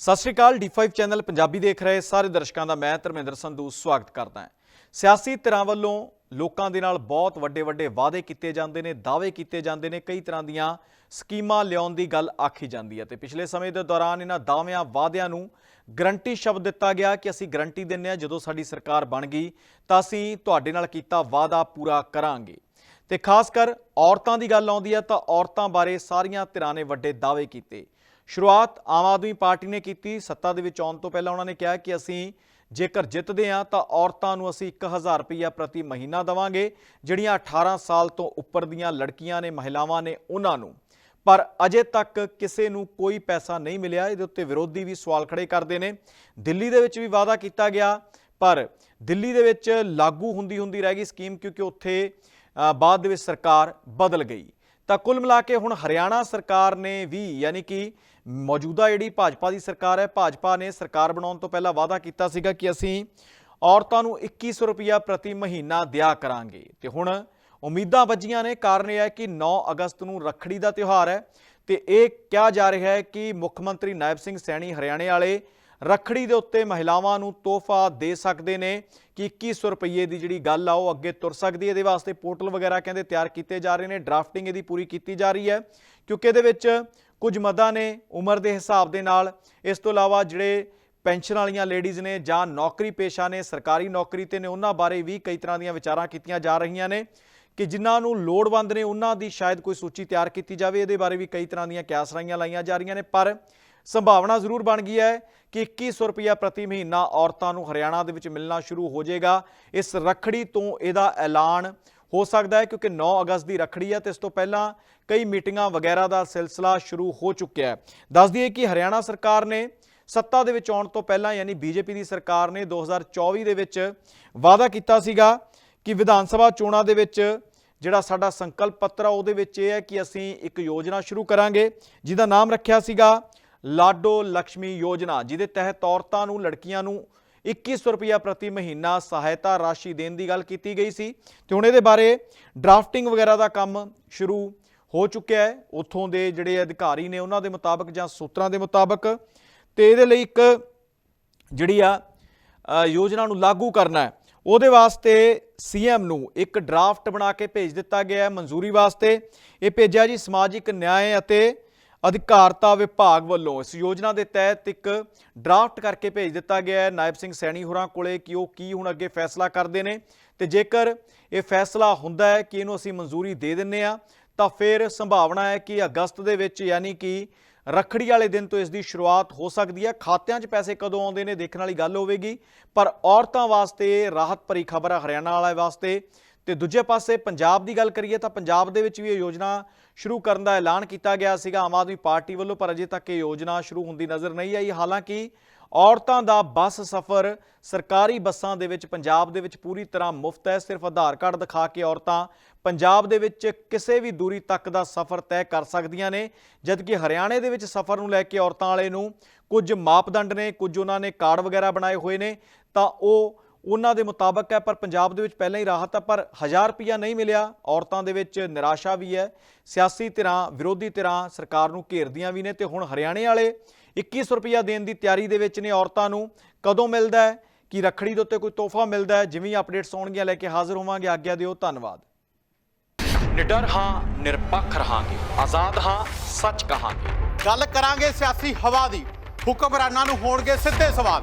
ਸਤਿ ਸ਼੍ਰੀ ਅਕਾਲ D5 channel Punjabi ਦੇਖ ਰਹੇ ਸਾਰੇ ਦਰਸ਼ਕਾਂ ਦਾ ਮੈਂ ਧਰਮਿੰਦਰ ਸੰਧੂ ਸਵਾਗਤ ਕਰਦਾ ਹਾਂ। ਸਿਆਸੀ ਧਿਰਾਂ ਵੱਲੋਂ ਲੋਕਾਂ ਦੇ ਨਾਲ ਬਹੁਤ ਵੱਡੇ ਵੱਡੇ ਵਾਅਦੇ ਕੀਤੇ ਜਾਂਦੇ ਨੇ, ਦਾਅਵੇ ਕੀਤੇ ਜਾਂਦੇ ਨੇ, ਕਈ ਤਰ੍ਹਾਂ ਦੀਆਂ ਸਕੀਮਾਂ ਲਿਆਉਣ ਦੀ ਗੱਲ ਆਖੀ ਜਾਂਦੀ ਹੈ ਤੇ ਪਿਛਲੇ ਸਮੇਂ ਦੇ ਦੌਰਾਨ ਇਹਨਾਂ ਦਾਅਵਿਆਂ, ਵਾਅਦਿਆਂ ਨੂੰ ਗਰੰਟੀ ਸ਼ਬਦ ਦਿੱਤਾ ਗਿਆ ਕਿ ਅਸੀਂ ਗਰੰਟੀ ਦਿੰਨੇ ਆ ਜਦੋਂ ਸਾਡੀ ਸਰਕਾਰ ਬਣ ਗਈ ਤਾਂ ਅਸੀਂ ਤੁਹਾਡੇ ਨਾਲ ਕੀਤਾ ਵਾਅਦਾ ਪੂਰਾ ਕਰਾਂਗੇ। ਤੇ ਖਾਸ ਕਰ ਔਰਤਾਂ ਦੀ ਗੱਲ ਆਉਂਦੀ ਹੈ ਤਾਂ ਔਰਤਾਂ ਬਾਰੇ ਸਾਰੀਆਂ ਧਿਰਾਂ ਨੇ ਵੱਡੇ ਦਾਅਵੇ ਕੀਤੇ। ਸ਼ੁਰੂਆਤ ਆਮ ਆਦਮੀ ਪਾਰਟੀ ਨੇ ਕੀਤੀ। ਸੱਤਾ ਦੇ ਵਿੱਚ ਆਉਣ ਤੋਂ ਪਹਿਲਾਂ ਉਹਨਾਂ ਨੇ ਕਿਹਾ ਕਿ ਅਸੀਂ ਜੇਕਰ ਜਿੱਤਦੇ ਹਾਂ ਤਾਂ ਔਰਤਾਂ ਨੂੰ ਅਸੀਂ 1000 ਰੁਪਈਆ ਪ੍ਰਤੀ ਮਹੀਨਾ ਦੇਵਾਂਗੇ। ਜਿਹੜੀਆਂ 18 ਸਾਲ ਤੋਂ ਉੱਪਰ ਦੀਆਂ ਲੜਕੀਆਂ ਨੇ, ਮਹਿਲਾਵਾਂ ਨੇ, ਉਹਨਾਂ ਨੂੰ। ਪਰ ਅਜੇ ਤੱਕ ਕਿਸੇ ਨੂੰ ਕੋਈ ਪੈਸਾ ਨਹੀਂ ਮਿਲਿਆ। ਇਹਦੇ ਉੱਤੇ ਵਿਰੋਧੀ ਵੀ ਸਵਾਲ ਖੜੇ ਕਰਦੇ ਨੇ। ਦਿੱਲੀ ਦੇ ਵਿੱਚ ਵੀ ਵਾਅਦਾ ਕੀਤਾ ਗਿਆ, ਪਰ ਦਿੱਲੀ ਦੇ ਵਿੱਚ ਲਾਗੂ ਹੁੰਦੀ ਹੁੰਦੀ ਰਹਿ ਗਈ ਸਕੀਮ ਕਿਉਂਕਿ ਉੱਥੇ ਬਾਅਦ ਦੇ ਵਿੱਚ ਸਰਕਾਰ ਬਦਲ ਗਈ। ਤਾਂ ਕੁੱਲ ਮਿਲਾ ਕੇ ਹੁਣ ਹਰਿਆਣਾ ਸਰਕਾਰ ਨੇ ਵੀ ਯਾਨੀ ਕਿ ਮੌਜੂਦਾ ਜਿਹੜੀ ਭਾਜਪਾ ਦੀ ਸਰਕਾਰ ਹੈ, ਭਾਜਪਾ ਨੇ ਸਰਕਾਰ ਬਣਾਉਣ ਤੋਂ ਪਹਿਲਾਂ ਵਾਅਦਾ ਕੀਤਾ ਸੀਗਾ ਕਿ ਅਸੀਂ ਔਰਤਾਂ ਨੂੰ 2100 ਰੁਪਇਆ ਪ੍ਰਤੀ ਮਹੀਨਾ ਦਿਆ ਕਰਾਂਗੇ। ਤੇ ਹੁਣ ਉਮੀਦਾਂ ਵੱਜੀਆਂ ਨੇ, ਕਾਰਨ ਇਹ ਹੈ ਕਿ 9 ਅਗਸਤ ਨੂੰ ਰੱਖੜੀ ਦਾ ਤਿਉਹਾਰ ਹੈ ਤੇ ਇਹ ਕਿਹਾ ਜਾ ਰਿਹਾ ਹੈ ਕਿ ਮੁੱਖ ਮੰਤਰੀ ਨਾਇਬ ਸਿੰਘ ਸੈਣੀ ਹਰਿਆਣੇ ਵਾਲੇ ਰੱਖੜੀ ਦੇ ਉੱਤੇ ਮਹਿਲਾਵਾਂ ਨੂੰ ਤੋਹਫਾ ਦੇ ਸਕਦੇ ਨੇ। ਕਿ 2100 ਰੁਪਏ ਦੀ ਜਿਹੜੀ ਗੱਲ ਆ, ਉਹ ਅੱਗੇ ਤੁਰ ਸਕਦੀ ਹੈ। ਇਹਦੇ ਵਾਸਤੇ ਪੋਰਟਲ ਵਗੈਰਾ ਕਹਿੰਦੇ ਤਿਆਰ ਕੀਤੇ ਜਾ ਰਹੇ ਨੇ। ਡਰਾਫਟਿੰਗ ਇਹਦੀ ਪੂਰੀ ਕੀਤੀ ਜਾ ਰਹੀ ਹੈ। ਕਿਉਂਕਿ ਇਹਦੇ ਵਿੱਚ ਕੁਝ ਮਦਾਂ ਨੇ ਉਮਰ ਦੇ ਹਿਸਾਬ ਦੇ ਨਾਲ। ਇਸ ਤੋਂ ਇਲਾਵਾ ਜਿਹੜੇ ਪੈਨਸ਼ਨ ਵਾਲੀਆਂ ਲੇਡੀਜ਼ ਨੇ ਜਾਂ ਨੌਕਰੀ ਪੇਸ਼ਾ ਨੇ, ਸਰਕਾਰੀ ਨੌਕਰੀ ਤੇ ਨੇ, ਉਹਨਾਂ ਬਾਰੇ ਵੀ ਕਈ ਤਰ੍ਹਾਂ ਦੀਆਂ ਵਿਚਾਰਾਂ ਕੀਤੀਆਂ ਜਾ ਰਹੀਆਂ ਨੇ। ਕਿ ਜਿਨ੍ਹਾਂ ਨੂੰ ਲੋੜਵੰਦ ਨੇ, ਉਹਨਾਂ ਦੀ ਸ਼ਾਇਦ ਕੋਈ ਸੂਚੀ ਤਿਆਰ ਕੀਤੀ ਜਾਵੇ। ਇਹਦੇ ਬਾਰੇ ਵੀ ਕਈ ਤਰ੍ਹਾਂ ਦੀਆਂ ਕਿਆਸਰਾਈਆਂ ਲਾਈਆਂ ਜਾ ਰਹੀਆਂ ਨੇ। ਪਰ ਸੰਭਾਵਨਾ ਜ਼ਰੂਰ ਬਣ ਗਈ ਹੈ ਕਿ 2100 ਰੁਪਇਆ ਪ੍ਰਤੀ ਮਹੀਨਾ ਔਰਤਾਂ ਨੂੰ ਹਰਿਆਣਾ ਦੇ ਵਿੱਚ ਮਿਲਣਾ ਸ਼ੁਰੂ ਹੋ ਜਾਏਗਾ। ਇਸ ਰੱਖੜੀ ਤੋਂ ਇਹਦਾ ਐਲਾਨ ਹੋ ਸਕਦਾ ਹੈ ਕਿਉਂਕਿ 9 ਅਗਸਤ ਦੀ ਰੱਖੜੀ ਹੈ ਤੇ ਇਸ ਤੋਂ ਪਹਿਲਾਂ ਕਈ ਮੀਟਿੰਗਾਂ ਵਗੈਰਾ ਦਾ ਸਿਲਸਿਲਾ ਸ਼ੁਰੂ ਹੋ ਚੁੱਕਿਆ ਹੈ। ਦੱਸ ਦਈਏ ਕਿ ਹਰਿਆਣਾ ਸਰਕਾਰ ਨੇ ਸੱਤਾ ਦੇ ਵਿੱਚ ਆਉਣ ਤੋਂ ਪਹਿਲਾਂ ਯਾਨੀ ਬੀਜੇਪੀ ਦੀ ਸਰਕਾਰ ਨੇ 2024 ਦੇ ਵਿੱਚ ਵਾਅਦਾ ਕੀਤਾ ਸੀਗਾ ਕਿ ਵਿਧਾਨ ਸਭਾ ਚੋਣਾਂ ਦੇ ਵਿੱਚ ਜਿਹੜਾ ਸਾਡਾ ਸੰਕਲਪ ਪੱਤਰ ਆ, ਉਹਦੇ ਵਿੱਚ ਇਹ ਹੈ ਕਿ ਅਸੀਂ ਇੱਕ ਯੋਜਨਾ ਸ਼ੁਰੂ ਕਰਾਂਗੇ, ਜਿਹਦਾ ਨਾਮ ਰੱਖਿਆ ਸੀਗਾ ਲਾਡੋ ਲక్ష్ਮੀ ਯੋਜਨਾ, ਜਿਹਦੇ ਤਹਿਤ ਔਰਤਾਂ ਨੂੰ, ਲੜਕੀਆਂ ਨੂੰ 2100 ਰੁਪਇਆ ਪ੍ਰਤੀ ਮਹੀਨਾ ਸਹਾਇਤਾ ਰਾਸ਼ੀ ਦੇਣ ਦੀ ਗੱਲ ਕੀਤੀ ਗਈ ਸੀ। ਤੇ ਹੁਣ ਇਹਦੇ ਬਾਰੇ ਡਰਾਫਟਿੰਗ ਵਗੈਰਾ ਦਾ ਕੰਮ ਸ਼ੁਰੂ ਹੋ ਚੁੱਕਿਆ ਹੈ। ਉੱਥੋਂ ਦੇ ਜਿਹੜੇ ਅਧਿਕਾਰੀ ਨੇ, ਉਹਨਾਂ ਦੇ ਮੁਤਾਬਕ ਜਾਂ ਸੂਤਰਾਂ ਦੇ ਮੁਤਾਬਕ ਤੇ ਇਹਦੇ ਲਈ ਇੱਕ ਜਿਹੜੀ ਆ ਯੋਜਨਾ ਨੂੰ ਲਾਗੂ ਕਰਨਾ ਹੈ। ਉਹਦੇ ਵਾਸਤੇ ਸੀਐਮ ਨੂੰ ਇੱਕ ਡਰਾਫਟ ਬਣਾ ਕੇ ਭੇਜ ਦਿੱਤਾ ਗਿਆ ਹੈ ਮਨਜ਼ੂਰੀ ਵਾਸਤੇ। ਇਹ ਭੇਜਿਆ ਜੀ ਸਮਾਜਿਕ ਨਿਆਂ ਅਤੇ ਅਧਿਕਾਰਤਾ ਵਿਭਾਗ ਵੱਲੋਂ ਇਸ ਯੋਜਨਾ ਦੇ ਤਹਿਤ ਇੱਕ ਡਰਾਫਟ ਕਰਕੇ ਭੇਜ ਦਿੱਤਾ ਗਿਆ ਹੈ। ਨਾਇਬ ਸਿੰਘ ਸੈਣੀ ਹੋਰਾਂ ਕੋਲੇ ਕਿ ਉਹ ਕੀ ਹੁਣ ਅੱਗੇ ਫੈਸਲਾ ਕਰਦੇ ਨੇ ਤੇ ਜੇਕਰ ਇਹ ਫੈਸਲਾ ਹੁੰਦਾ ਹੈ ਕਿ ਇਹਨੂੰ ਅਸੀਂ ਮਨਜ਼ੂਰੀ ਦੇ ਦਿੰਨੇ ਆ ਤਾਂ ਫਿਰ ਸੰਭਾਵਨਾ ਹੈ ਕਿ ਅਗਸਤ ਦੇ ਵਿੱਚ ਯਾਨੀ ਕਿ ਰੱਖੜੀ ਵਾਲੇ ਦਿਨ ਤੋਂ ਇਸ ਦੀ ਸ਼ੁਰੂਆਤ ਹੋ ਸਕਦੀ ਹੈ। ਖਾਤਿਆਂ 'ਚ ਪੈਸੇ ਕਦੋਂ ਆਉਂਦੇ ਨੇ ਦੇਖਣ ਵਾਲੀ ਗੱਲ ਹੋਵੇਗੀ, ਪਰ ਔਰਤਾਂ ਵਾਸਤੇ ਰਾਹਤ ਭਰੀ ਖਬਰ ਹੈ ਹਰਿਆਣਾ ਵਾਲੇ ਵਾਸਤੇ। ਤੇ ਦੂਜੇ ਪਾਸੇ ਪੰਜਾਬ ਦੀ ਗੱਲ ਕਰੀਏ ਤਾਂ ਪੰਜਾਬ ਦੇ ਵਿੱਚ ਵੀ ਇਹ ਯੋਜਨਾ ਸ਼ੁਰੂ ਕਰਨ ਦਾ ਐਲਾਨ ਕੀਤਾ ਗਿਆ ਸੀਗਾ। ਆਮ ਆਦਮੀ ਪਾਰਟੀ ਵੱਲੋਂ, ਪਰ ਅਜੇ ਤੱਕ ਇਹ ਯੋਜਨਾ ਸ਼ੁਰੂ ਹੁੰਦੀ ਨਜ਼ਰ ਨਹੀਂ ਆਈ। ਹਾਲਾਂਕਿ ਔਰਤਾਂ ਦਾ ਬੱਸ ਸਫ਼ਰ ਸਰਕਾਰੀ ਬੱਸਾਂ ਦੇ ਵਿੱਚ ਪੰਜਾਬ ਦੇ ਵਿੱਚ ਪੂਰੀ ਤਰ੍ਹਾਂ ਮੁਫਤ ਹੈ। ਸਿਰਫ ਆਧਾਰ ਕਾਰਡ ਦਿਖਾ ਕੇ ਔਰਤਾਂ ਪੰਜਾਬ ਦੇ ਵਿੱਚ ਕਿਸੇ ਵੀ ਦੂਰੀ ਤੱਕ ਦਾ ਸਫ਼ਰ ਤੈਅ ਕਰ ਸਕਦੀਆਂ ਨੇ, ਜਦਕਿ ਹਰਿਆਣੇ ਦੇ ਵਿੱਚ ਸਫ਼ਰ ਨੂੰ ਲੈ ਕੇ ਔਰਤਾਂ ਵਾਲੇ ਨੂੰ ਕੁਝ ਮਾਪਦੰਡ ਨੇ, ਕੁਝ ਉਹਨਾਂ ਨੇ ਕਾਰਡ ਵਗੈਰਾ ਬਣਾਏ ਹੋਏ ਨੇ, ਤਾਂ ਉਹ ਉਹਨਾਂ ਦੇ ਮੁਤਾਬਕ ਹੈ ਪਰ ਪੰਜਾਬ ਦੇ ਵਿੱਚ ਪਹਿਲਾਂ ਹੀ ਰਾਹਤ ਹੈ ਪਰ 1000 ਰੁਪਿਆ ਨਹੀਂ ਮਿਲਿਆ। ਔਰਤਾਂ ਦੇ ਵਿੱਚ ਨਿਰਾਸ਼ਾ ਵੀ ਹੈ। ਸਿਆਸੀ ਧਿਰਾਂ ਵਿਰੋਧੀ ਧਿਰਾਂ ਸਰਕਾਰ ਨੂੰ ਘੇਰਦੀਆਂ ਵੀ ਨੇ ਤੇ ਹੁਣ ਹਰਿਆਣੇ ਵਾਲੇ 2100 ਰੁਪਿਆ ਦੇਣ ਦੀ ਤਿਆਰੀ ਦੇ ਵਿੱਚ ਨੇ ਔਰਤਾਂ ਨੂੰ। ਕਦੋਂ ਮਿਲਦਾ ਹੈ? ਕਿ ਰੱਖੜੀ ਦੇ ਉੱਤੇ ਕੋਈ ਤੋਹਫਾ ਮਿਲਦਾ ਹੈ? ਜਿਵੇਂ ਹੀ ਅਪਡੇਟਸ ਆਉਣਗੀਆਂ ਲੈ ਕੇ ਹਾਜ਼ਰ ਹੋਵਾਂਗੇ। ਆਗਿਆ ਦਿਓ ਧੰਨਵਾਦ। ਨਿਡਰ ਹਾਂ ਨਿਰਪੱਖ ਰਹਾਂਗੇ। ਆਜ਼ਾਦ ਹਾਂ ਸੱਚ ਕਹਾਂਗੇ। ਗੱਲ ਕਰਾਂਗੇ ਸਿਆਸੀ ਹਵਾ ਦੀ। ਹੁਕਮਰਾਨਾਂ ਨੂੰ ਹੋਣਗੇ ਸਿੱਧੇ ਸਵਾਲ।